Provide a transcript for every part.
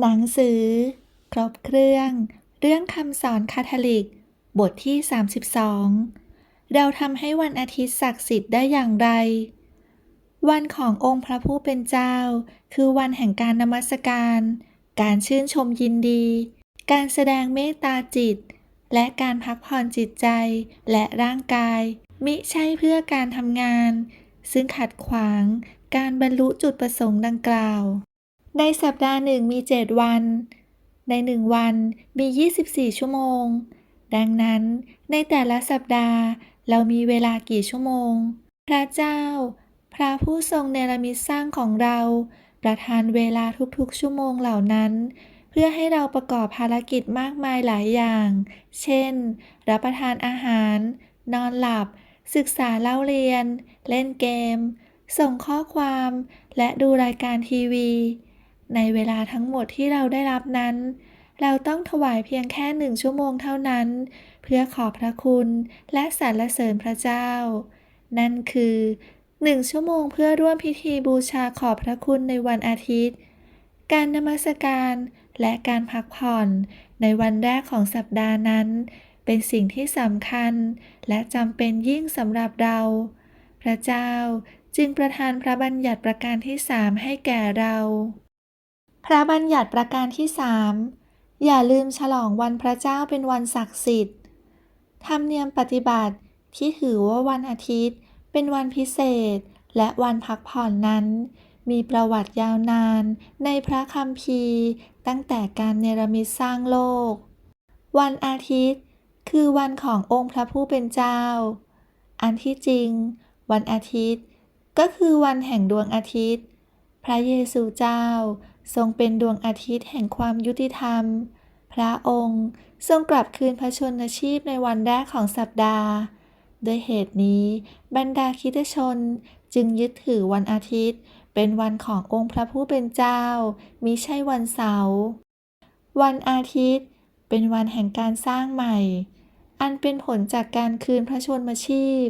หนังสือ ครบเครื่อง เรื่องคำสอนคาทอลิก บทที่ 32 เราทำให้วันอาทิตย์ศักดิ์สิทธิ์ได้อย่างไร วันขององค์พระผู้เป็นเจ้า คือวันแห่งการนมัสการ การชื่นชมยินดี การแสดงเมตตาจิต และการพักผ่อนจิตใจและร่างกาย มิใช่เพื่อการทำงาน ซึ่งขัดขวางการบรรลุจุดประสงค์ดังกล่าว ในสัปดาห์หนึ่งมี 7 วัน ในหนึ่งวันมี 24 ชั่วโมง ดังนั้นในแต่ละสัปดาห์เรามีเวลากี่ชั่วโมง พระเจ้า พระผู้ทรงเนรมิตสร้างของเรา ประทานเวลาทุกๆ ชั่วโมงเหล่านั้น เพื่อให้เราประกอบภารกิจมากมายหลายอย่าง เช่น รับประทานอาหาร นอนหลับ ศึกษาเล่าเรียน เล่นเกม ส่งข้อความ และดูรายการทีวี ในเวลาทั้งหมดที่เราได้รับนั้น เราต้องถวายเพียงแค่หนึ่งชั่วโมงเท่านั้น เพื่อขอบพระคุณและสรรเสริญพระเจ้า นั่นคือหนึ่งชั่วโมงเพื่อร่วมพิธีบูชาขอบพระคุณในวันอาทิตย์ การนมัสการและการพักผ่อนในวันแรกของสัปดาห์นั้น เป็นสิ่งที่สำคัญ และจำเป็นยิ่งสำหรับเรา พระเจ้าจึงประทานพระบัญญัติประการที่สามให้แก่เรา พระบัญญัติประการที่สามอย่าลืมฉลองวันพระเจ้าเป็นวันศักดิ์สิทธิ์ ธรรมเนียมปฏิบัติที่ถือว่าวันอาทิตย์ เป็นวันพิเศษ และวันพักผ่อนนั้น มีประวัติยาวนาน ในพระคัมภีร์ ตั้งแต่การเนรมิตสร้างโลก วันอาทิตย์ คือวันขององค์พระผู้เป็นเจ้า อันที่จริง วันอาทิตย์ ก็คือวันแห่งดวงอาทิตย์ พระเยซูเจ้า ทรงเป็นดวงอาทิตย์แห่งความยุติธรรม พระองค์ทรงกลับคืนพระชนชีพในวันแรกของสัปดาห์ ด้วยเหตุนี้ บรรดาคริสตชนจึงยึดถือวันอาทิตย์ เป็นวันขององค์พระผู้เป็นเจ้า มิใช่วันเสาร์วันอาทิตย์ เป็นวันแห่งการสร้างใหม่ อันเป็นผลจากการคืนพระชนมชีพ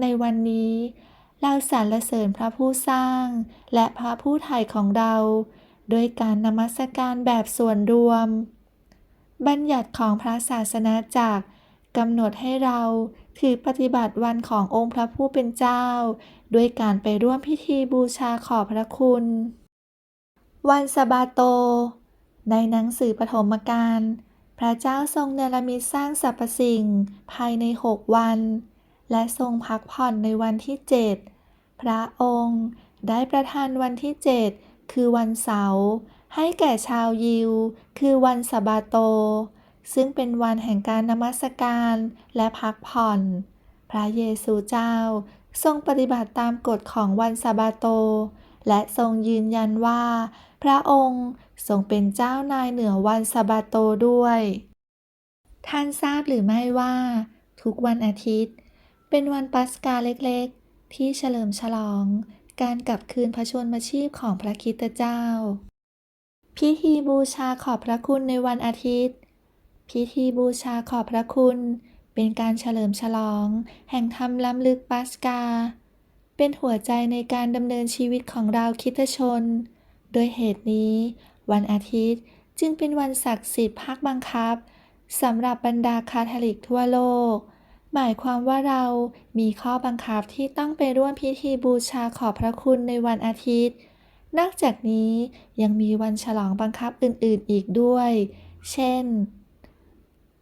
ในวันนี้ เราสรรเสริญพระผู้สร้าง และพระผู้ไถ่ของเรา ด้วยการนมัสการแบบส่วนรวม บัญญัติของพระศาสนาจักรกำหนดให้เราถือปฏิบัติวันขององค์พระผู้เป็นเจ้า ด้วยการไปร่วมพิธีบูชาขอบพระคุณ วันสบาโต ในหนังสือปฐมกาลพระเจ้าทรงเนรมิตสร้างสรรพสิ่งภายในหกวัน และทรงพักผ่อนในวันที่เจ็ดพระองค์ได้ประทานวันที่เจ็ด คือวันเสาร์ให้แก่ชาวยิว คือวันสะบาโต ซึ่งเป็นวันแห่งการนมัสการและพักผ่อน พระเยซูเจ้าทรงปฏิบัติตามกฎของวันสะบาโต และทรงยืนยันว่า พระองค์ทรงเป็นเจ้านายเหนือวันสะบาโตด้วย ท่านทราบหรือไม่ว่า ทุกวันอาทิตย์ เป็นวันปัสกาเล็กๆ ที่เฉลิมฉลอง การกลับคืนพระชนมชีพของพระคิตเจ้า พิธีบูชาขอบพระคุณในวันอาทิตย์ พิธีบูชาขอบพระคุณ เป็นการเฉลิมฉลอง แห่งธรรมล้ำลึกปัสกา เป็นหัวใจในการดำเนินชีวิตของเราคิตชน โดยเหตุนี้ วันอาทิตย์จึงเป็นวันศักดิ์สิทธิ์ภาคบังคับสำหรับบรรดาคาทอลิกทั่วโลก หมายความว่าเรามีข้อบังคับที่ต้องไปร่วมพิธีบูชาขอบพระคุณในวันอาทิตย์ นอกจากนี้ยังมีวันฉลองบังคับอื่นๆอีกด้วย เช่น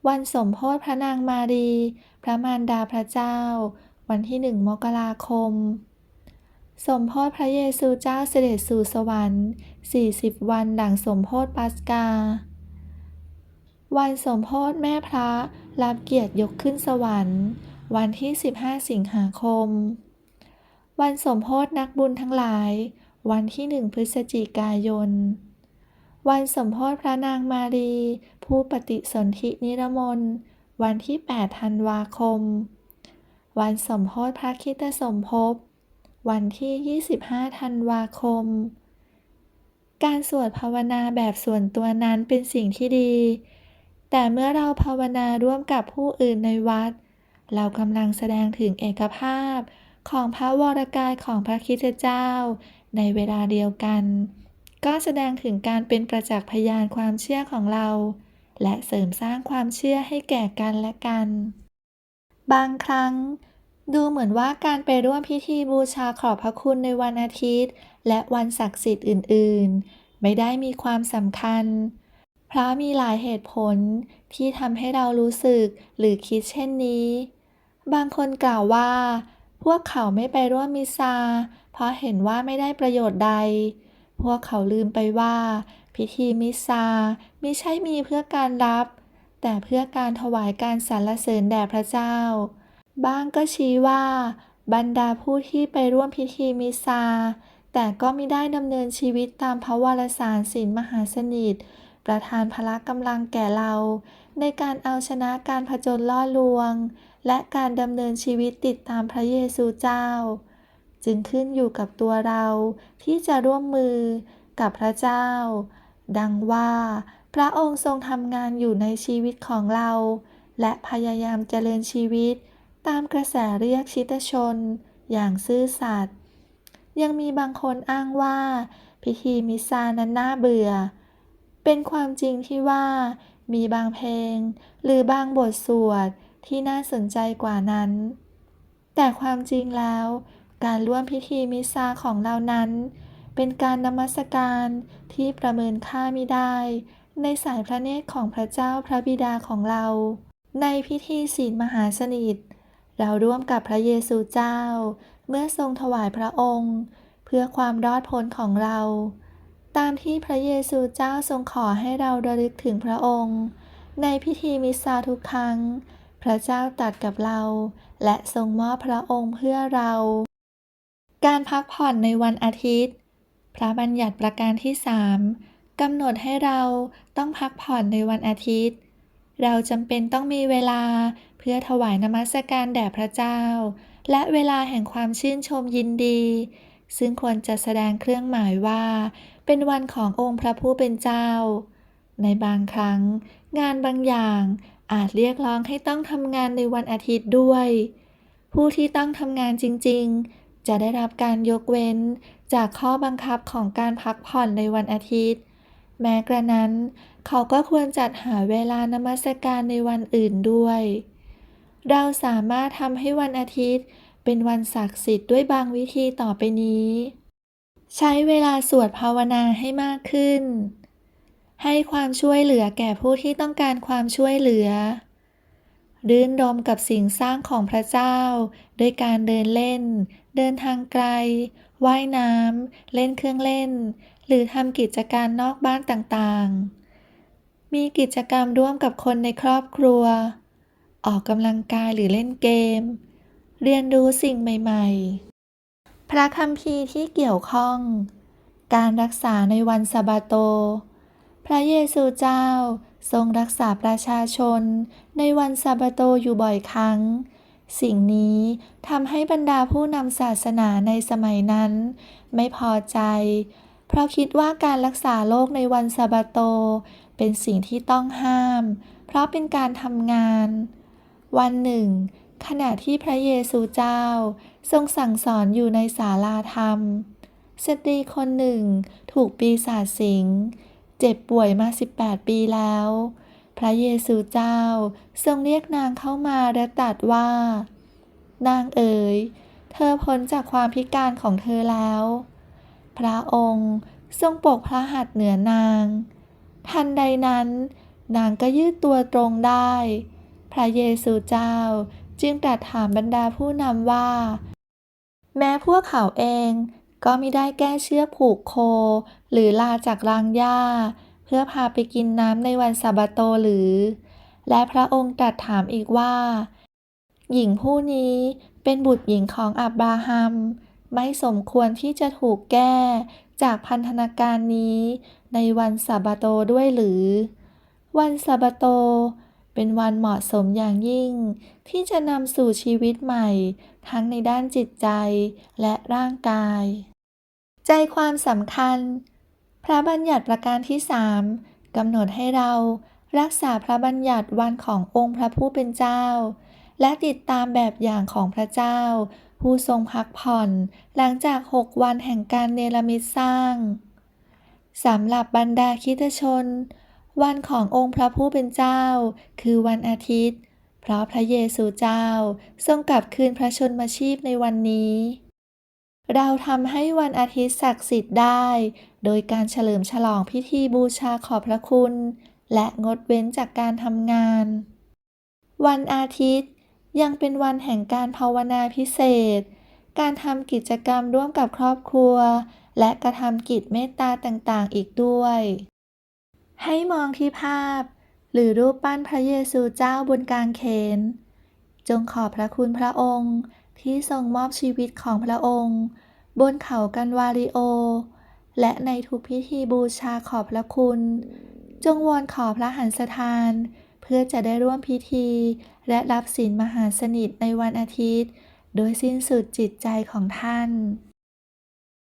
วันสมโภชพระนางมารี พระมารดาพระเจ้า วันที่หนึ่งมกราคม สมโภชพระเยซูเจ้าเสด็จสู่สวรรค์ 40 วันหลังสมโภชปัสกา วันสมโภชแม่พระ รับเกียรติยกขึ้นสวรรค์ วันที่ 15 สิงหาคม วันสมโภชนักบุญทั้งหลาย วันที่หนึ่งพฤศจิกายน วันสมโภชพระนางมารี ผู้ปฏิสนธินิรมนต์วันที่ 8 ธันวาคม วันสมโภชพระคิตสมภพ วันที่ 25 ธันวาคม การสวดภาวนาแบบส่วนตัวนั้นเป็นสิ่งที่ดี แต่เมื่อเราภาวนาร่วมกับผู้อื่นในวัด เรากำลังแสดงถึงเอกภาพของพระวรกายของพระคริสตเจ้า ในเวลาเดียวกัน ก็แสดงถึงการเป็นประจักษ์พยานความเชื่อของเรา และเสริมสร้างความเชื่อให้แก่กันและกัน บางครั้ง ดูเหมือนว่าการไปร่วมพิธีบูชาขอบพระคุณในวันอาทิตย์ และวันศักดิ์สิทธิ์อื่น ๆ ไม่ได้มีความสำคัญเระมีหลายเหตุผลที่ทำให้เรารู้สึกหรือคิดเช่นนี้ บางคนกล่าวว่า พวกเขาไม่ไปร่วมมิซา เพราะเห็นว่าไม่ได้ประโยชน์ใด พวกเขาลืมไปว่า พิธีมิซาไม่ใช่มีเพื่อการรับ แต่เพื่อการถวายการสรรเสริญแด่พระเจ้า บ้างก็ชี้ว่า บรรดาผู้ที่ไปร่วมพิธีมิซา แต่ก็ไม่ได้ดำเนินชีวิตตามพระวรสารศีลมหาสนิท ประทานพละกำลังแก่เรา ในการเอาชนะการผจญล่อลวง และการดำเนินชีวิตติดตามพระเยซูเจ้า จึงขึ้นอยู่กับตัวเราที่จะร่วมมือกับพระเจ้า ดังว่าพระองค์ทรงทำงานอยู่ในชีวิตของเรา และพยายามเจริญชีวิต ตามกระแสเรียกชิตชน อย่างซื่อสัตย์ยังมีบางคนอ้างว่า พิธีมิซานั้นน่าเบื่อ เป็นความจริงที่ว่ามีบางเพลง หรือบางบทสวดที่น่าสนใจกว่านั้น แต่ความจริงแล้ว การร่วมพิธีมิสซาของเรานั้น เป็นการนมัสการที่ประเมินค่าไม่ได้ ในสายพระเนตรของพระเจ้าพระบิดาของเรา ในพิธีศีลมหาสนิท เราร่วมกับพระเยซูเจ้า เมื่อทรงถวายพระองค์ เพื่อความรอดพ้นของเรา ตามที่พระเยซูเจ้าทรงขอให้เราระลึกถึงพระองค์ ในพิธีมิสซาทุกครั้ง พระเจ้าตรัสกับเรา และทรงมอบพระองค์เพื่อเรา การพักผ่อนในวันอาทิตย์ พระบัญญัติประการที่สามกำหนดให้เราต้องพักผ่อนในวันอาทิตย์ เราจำเป็นต้องมีเวลาเพื่อถวายนมัสการแด่พระเจ้า และเวลาแห่งความชื่นชมยินดี ซึ่งควรจะแสดงเครื่องหมายว่า เป็นวันขององค์พระผู้เป็นเจ้า ในบางครั้ง งานบางอย่างอาจเรียกร้องให้ต้องทำงานในวันอาทิตย์ด้วย ผู้ที่ต้องทำงานจริง ๆ จะได้รับการยกเว้นจากข้อบังคับของการพักผ่อนในวันอาทิตย์ แม้กระนั้น เขาก็ควรจัดหาเวลานมัสการในวันอื่นด้วย เราสามารถทำให้วันอาทิตย์ เป็นวันศักดิ์สิทธิ์ด้วยบางวิธีต่อไปนี้ ใช้เวลาสวดภาวนาให้มากขึ้น ให้ความช่วยเหลือแก่ผู้ที่ต้องการความช่วยเหลือ รื่นรมกับสิ่งสร้างของพระเจ้าด้วยการเดินเล่น เดินทางไกล ว่ายน้ำ เล่นเครื่องเล่น หรือทำกิจการนอกบ้านต่างๆ มีกิจกรรมร่วมกับคนในครอบครัว ออกกำลังกายหรือเล่นเกม เรียนรู้สิ่งใหม่ๆ พระคัมภีร์ที่เกี่ยวข้อง การรักษาในวันสะบาโต พระเยซูเจ้าทรงรักษาประชาชนในวันซาบาโตอยู่บ่อยครั้ง สิ่งนี้ทำให้บรรดาผู้นำศาสนาในสมัยนั้น ไม่พอใจ เพราะคิดว่าการรักษาโรคในวันซาบาโต เป็นสิ่งที่ต้องห้าม เพราะเป็นการทำงาน วันหนึ่ง ขณะที่พระเยซูเจ้าทรงสั่งสอนอยู่ในศาลาธรรม สตรีคนหนึ่งถูกปีศาจสิง เจ็บป่วยมา 18 ปีแล้ว พระเยซูเจ้าทรงเรียกนางเข้ามาและตรัสว่า นางเอ๋ย เธอพ้นจากความพิการของเธอแล้ว พระองค์ทรงปกพระหัตถ์เหนือนาง ทันใดนั้น นางก็ยืดตัวตรงได้ พระเยซูเจ้า จึงตรัสถามบรรดาผู้นำว่า แม้พวกเขาเองก็ไม่ได้แก้เชือกผูกโค หรือลาจากรางหญ้า เพื่อพาไปกินน้ำในวันสะบาโตหรือ และพระองค์ตรัสถามอีกว่า หญิงผู้นี้เป็นบุตรหญิงของอับราฮัม ไม่สมควรที่จะถูกแก้จากพันธนาการนี้ในวันสะบาโตด้วยหรือ วันสะบาโต เป็นวันเหมาะสมอย่างยิ่ง ที่จะนำสู่ชีวิตใหม่ ทั้งในด้านจิตใจและร่างกาย ใจความสำคัญ พระบัญญัติประการที่สามกำหนดให้เรารักษาพระบัญญัติวันขององค์พระผู้เป็นเจ้า และติดตามแบบอย่างของพระเจ้า ผู้ทรงพักผ่อน หลังจากหกวันแห่งการเนรมิตสร้างสำหรับบรรดาคริสตชน วันขององค์พระผู้เป็นเจ้า คือวันอาทิตย์ เพราะพระเยซูเจ้า ทรงกลับคืนพระชนมาชีพในวันนี้ เราทำให้วันอาทิตย์ศักดิ์สิทธิ์ได้ โดยการเฉลิมฉลองพิธีบูชาขอบพระคุณ และงดเว้นจากการทำงาน วันอาทิตย์ยังเป็นวันแห่งการภาวนาพิเศษ การทำกิจกรรมร่วมกับครอบครัว และกระทำกิจเมตตาต่างๆ อีกด้วย ให้มองที่ภาพ หรือรูปปั้นพระเยซูเจ้าบนกางเขน จงขอบพระคุณพระองค์ที่ทรงมอบชีวิตของพระองค์ บนเขากันวาริโอ และในทุกพิธีบูชาขอบพระคุณ จงวอนขอพระหันสถาน เพื่อจะได้ร่วมพิธี และรับศีลมหาสนิทในวันอาทิตย์ โดยสิ้นสุดจิตใจของท่าน